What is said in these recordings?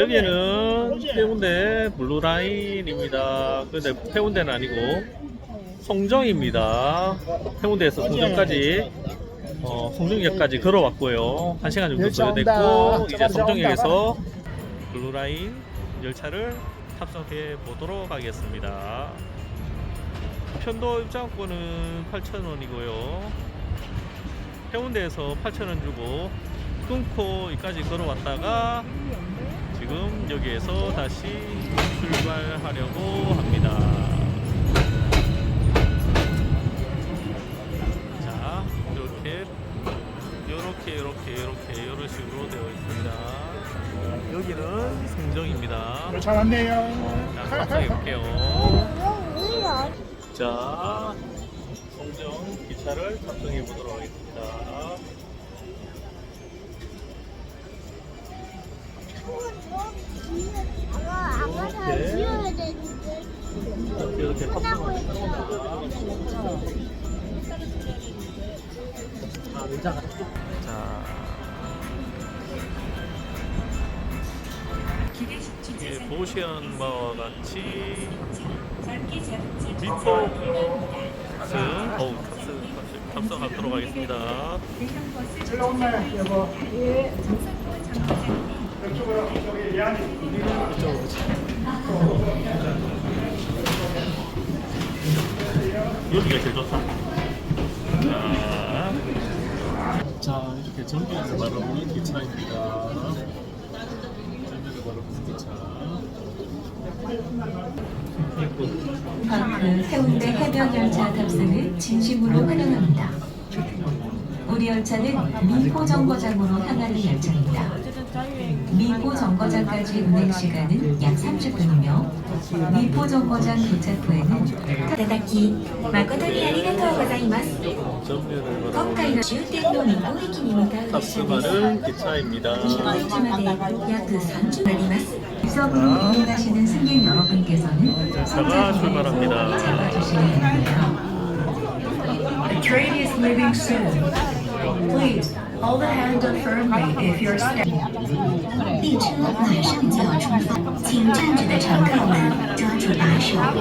여기는 해운대 블루라인입니다. 근데 해운대는 아니고 송정입니다. 해운대에서 송정까지 어, 송정역까지 걸어왔고요. 한 시간 정도 소요됐고 온다. 이제 송정역에서 블루라인 열차를 탑승해 보도록 하겠습니다. 편도 입장권은 8,000원이고요. 해운대에서 8,000원 주고 끊고 여기까지 걸어왔다가 지금 여기에서 다시 출발하려고 합니다. 자, 이렇게 이렇게 이렇게 이렇게 이런 식으로 되어 있습니다. 여기는 송정입니다. 열차 왔네요. 자, 탑승해 볼게요. 자, 송정 기차를 탑승해 보도록 하겠습니다. 이렇게 탑승합니다. 자, 예, 보시는 바와 같이 미포 탑승, 어우 탑승, 탑승하도록 하겠습니다. 올라온나요, 여보? 이쪽으로 저기 예안이. 여기가 제일 좋다. 자, 자 이렇게 전기를 바라보는 기차입니다. 전기를 바라보는 기차. 방크 해운대 해변 열차 탑승을 진심으로 환영합니다. 우리 열차는 미포 정거장으로 향하는 열차입니다. 미포 정거장까지 운행 시간은 약 30분이며 미포 정거장 도착 후에는 いただき誠にありがとうございます 전기를 今 바라보는 回の終点の日光駅に向かう列車です 탑승하는 기차입니다. 日光駅まで約30分あります 유서으로 이동하시는 승객 여러분께서는 열차가 출발합니다. 잡아주시기 바랍니다. The train is leaving soon. Please hold the hand up firmly if you're standing. 列车马上就要出发请站着的乘客们抓住把手ま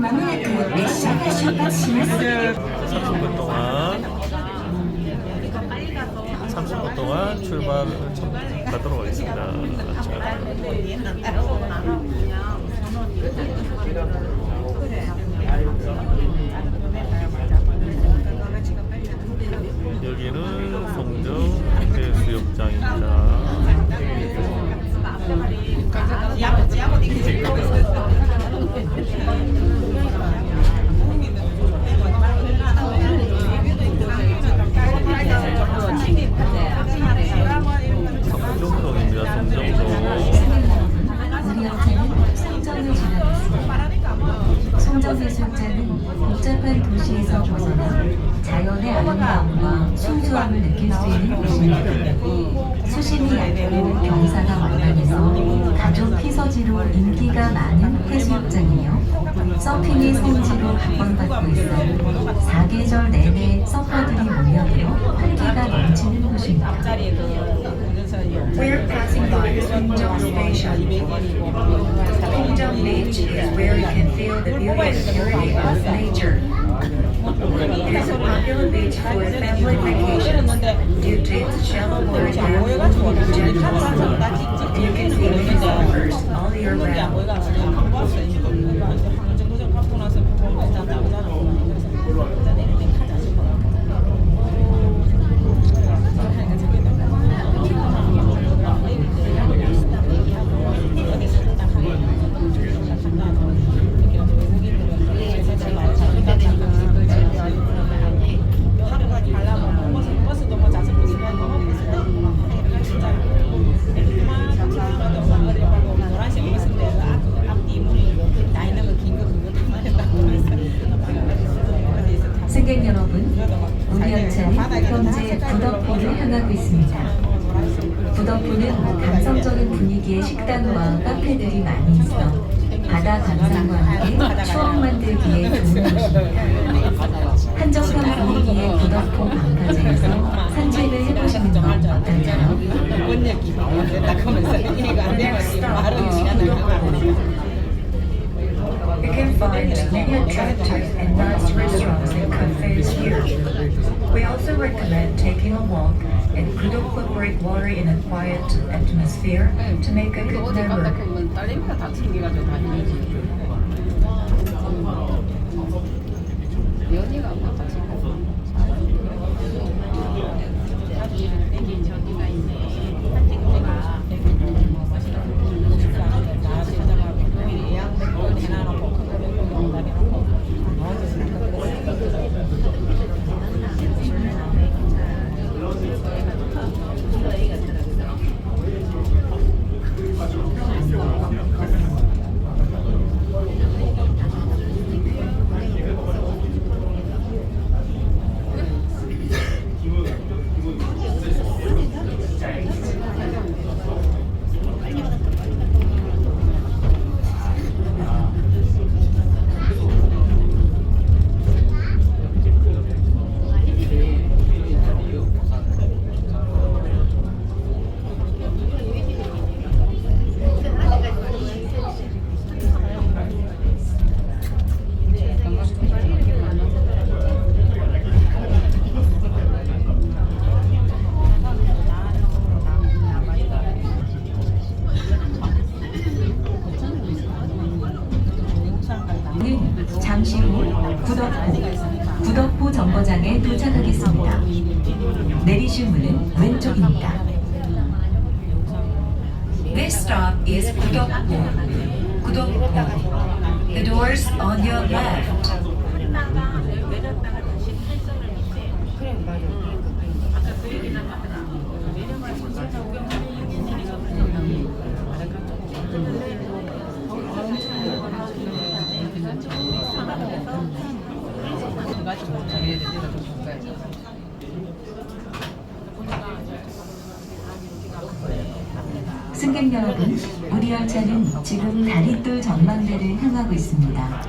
もなく列車が出発します 30분 동안 30분 동안 출발을 가도록 하겠습니다. 자, 여기는 송정 해수욕장입니다. of nature. It is a popular beach for family vacations due to its shallow water and gentle sun. You can feel the rivers all year round. 있어 바다 감상과 함께 추억 만들기에 좋은 곳입니다. 한정판 분위기의 구덕포 방파제에서 산책을 해보시는 건 어떨까요? Next stop is Kudokpo. You can find many attractive and nice restaurants and cafes here. We also recommend taking a walk in Kudokpo Breakwater in a quiet atmosphere to make a good 어디 갔다 memory. 가지고 자기네들 데다 좀 가야지. 승객 여러분, 우리 열차는 지금 다리돌 전망대를 향하고 있습니다.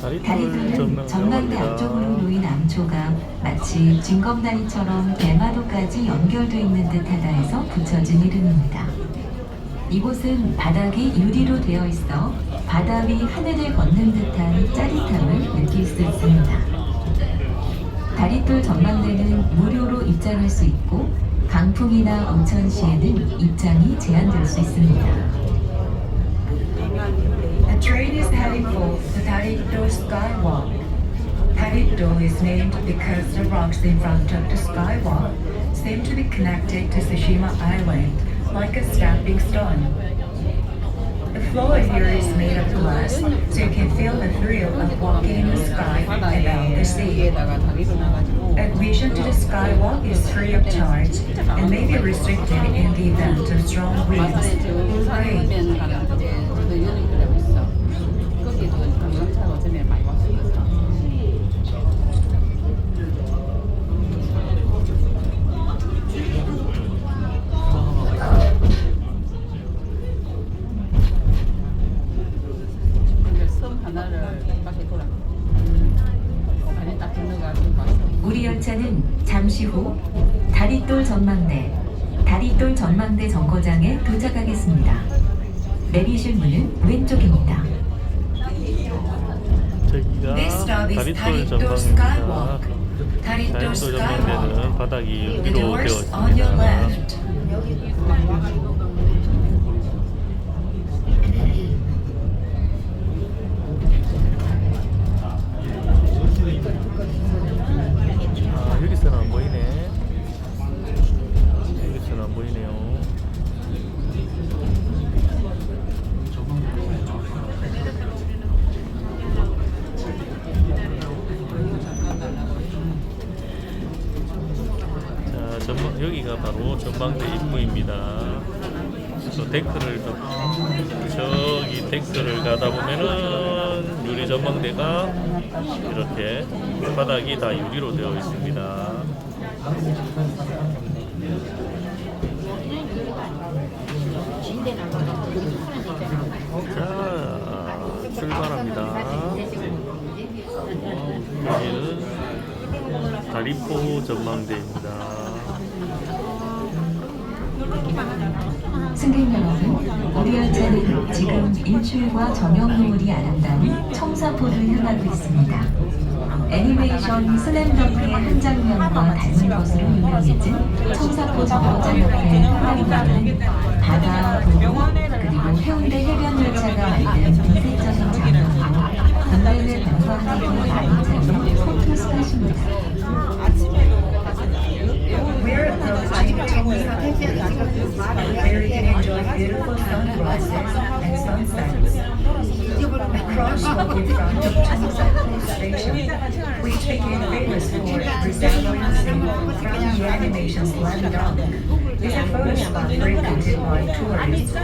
다리돌 다리돌은 전망 전망대. 앞쪽으로 놓인 암초가 마치 징검다리처럼 대마도까지 연결돼 있는 듯하다 해서 붙여진 이름입니다. 이곳은 바닥이 유리로 되어 있어 바다 위 하늘을 걷는 듯한 짜릿함을 느낄 수 있습니다. 다리돌 전망대는 무료로 입장할 수 있고 강풍이나 온천 시에는 입장이 제한될 수 있습니다. The train is heading for the Tarito Skywalk. Tarito is named because the rocks in front of the skywalk seem to be connected to Tsushima Island, like a stepping stone. floor here is made of glass, so you can feel the thrill of walking in the sky and down the sea. Admission to the skywalk is free of charge and may be restricted in the event of strong winds rain. 되어 있습니다. 자, 출발합니다. 여기는 청사포 전망대입니다. 승객 여러분, 우리 열차는 지금 일출과 저녁 노을이 아름다운 청사포를 향하고 있습니다. 애니메이션 슬램덩크의 한 장면과 닮은 것으로 유명해진 청사포 정거장 옆에 향하는 바다, 도 그리고 해운대 해변 열차가 만든 이색적인 장면으로 국내를 관광객이 많이 찾는 포토 스팟입니다. We take in famous for resemblance and from the animation's Land Dog. These are photospot frequented by tourists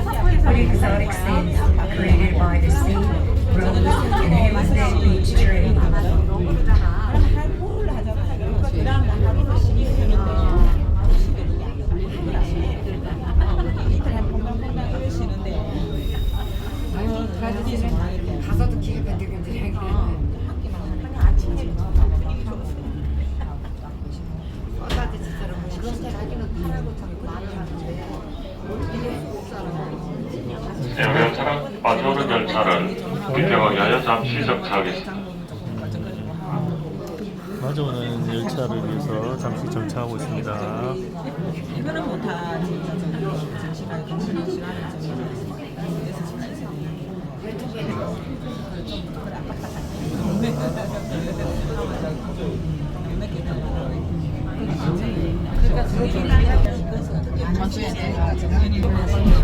on exotic scenes created by the sea, rose, and Hemsley Beach journey. 잠시 정차하겠습니다. 마주오는 열차를 위해서 잠시 정차하고 있습니다. 이거는 뭐다 진짜 좀 정시간 정시간 시간을 그러니까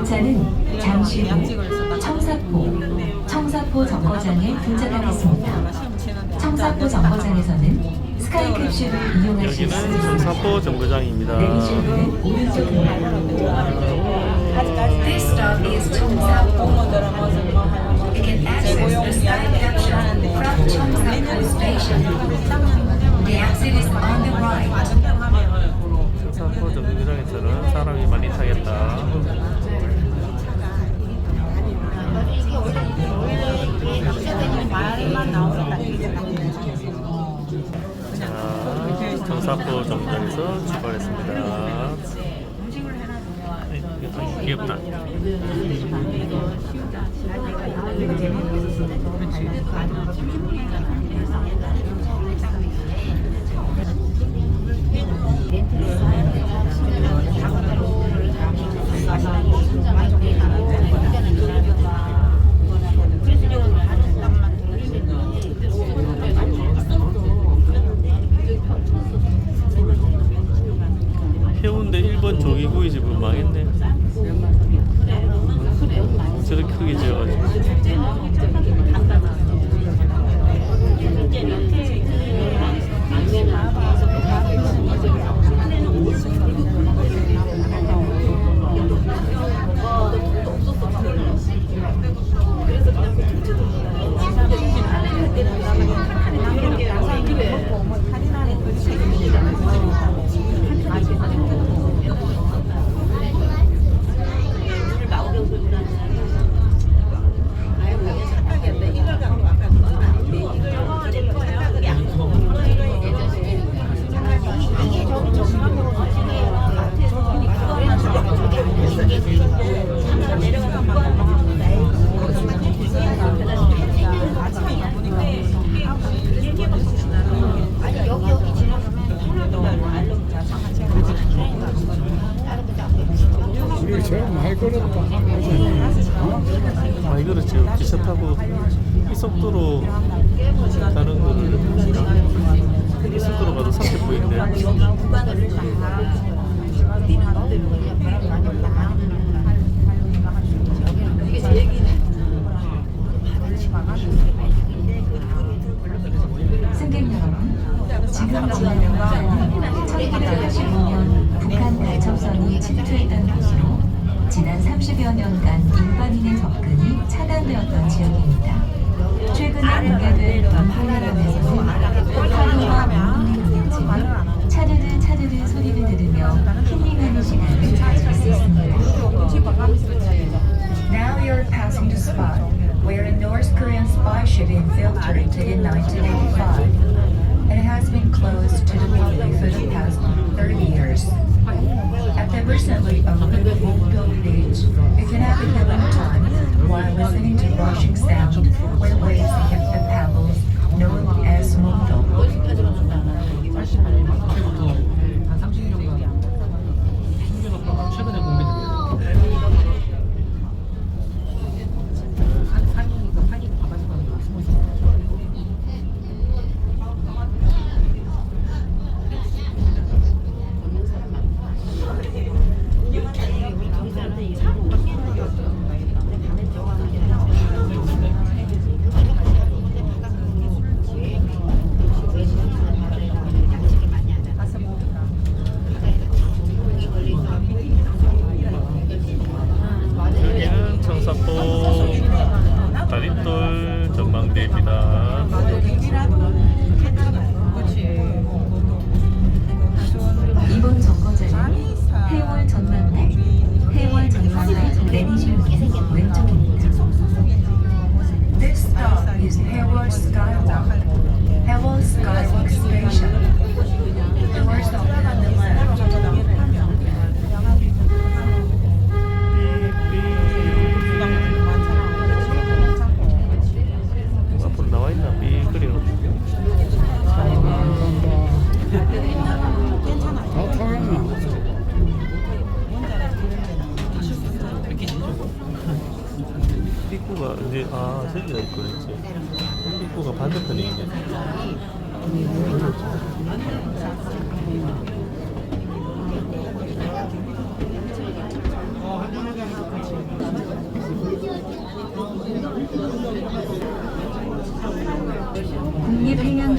열차는 잠시 후 청사포, 청사포 정거장에 도착하겠습니다. 청사포 정거장에서는 스카이 캡슐을 이용할 수 있습니다. 청사포 정거장입니다. 내리실 문은 오른쪽입니다. This stop is Cheongsa-po. You can access the sky capture from Cheongsa-po Station. The exit is on the right. 청사포 정거장에서는 사람이 많이 타겠다. 사포 정거장에서 출발했습니다. 이거 좀 귀엽다. 해운대 1번 조기구이 집은 망했네. 저렇게 크게 지어가지고. 우리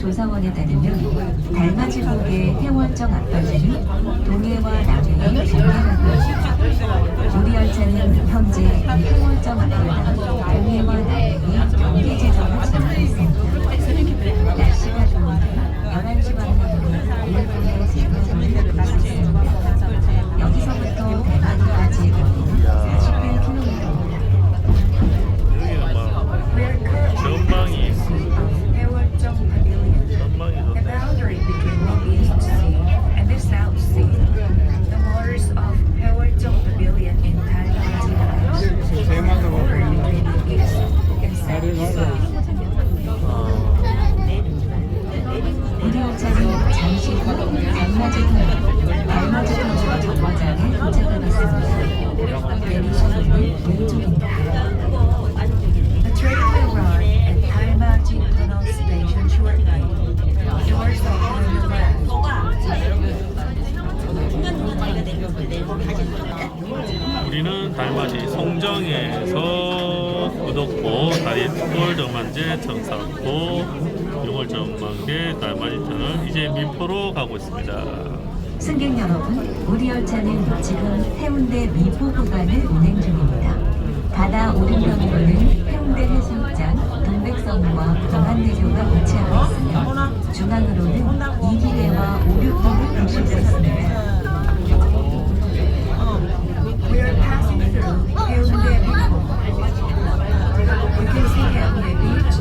조사원에 따르면 달맞이국의 해원정 앞바지는 동해와 남해의 경계라고 우리 열차는 현재 이 해원정 앞바다 동해와 남해의 경계 지점을 지나고 있습니다. 날씨가 좋은 11시 반에 6월 전망대 나만 인터널 이제 미포로 가고 있습니다. 승객 여러분, 우리 열차는 지금 해운대 미포 구간을 운행 중입니다. 바다 오른편으로는 해운대 해수욕장, 동백섬과 강한대교가 우체하고 있으며 중앙으로는 이기대와 오륙도를 보실 수 있습니다. 해운대 미포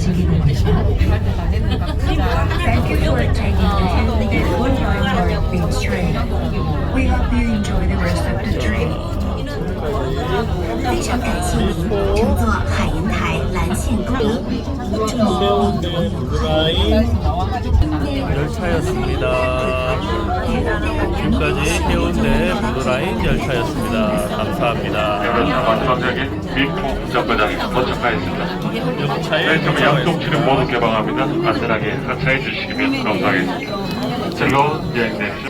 Thank you for taking. We hope you enjoy the rest of the trip. 非常感谢您乘坐海银台。 열차였습니다. 지금까지 해운대 블루라인 열차였습니다. 감사합니다. 열차 마지막역인 미포 정거장에 도착하였습니다. 열차에 왼쪽 양쪽 출입 모두 개방합니다. 안전하게 하차해 주시면 감사하겠습니다. 즐거운 여행 되십시오.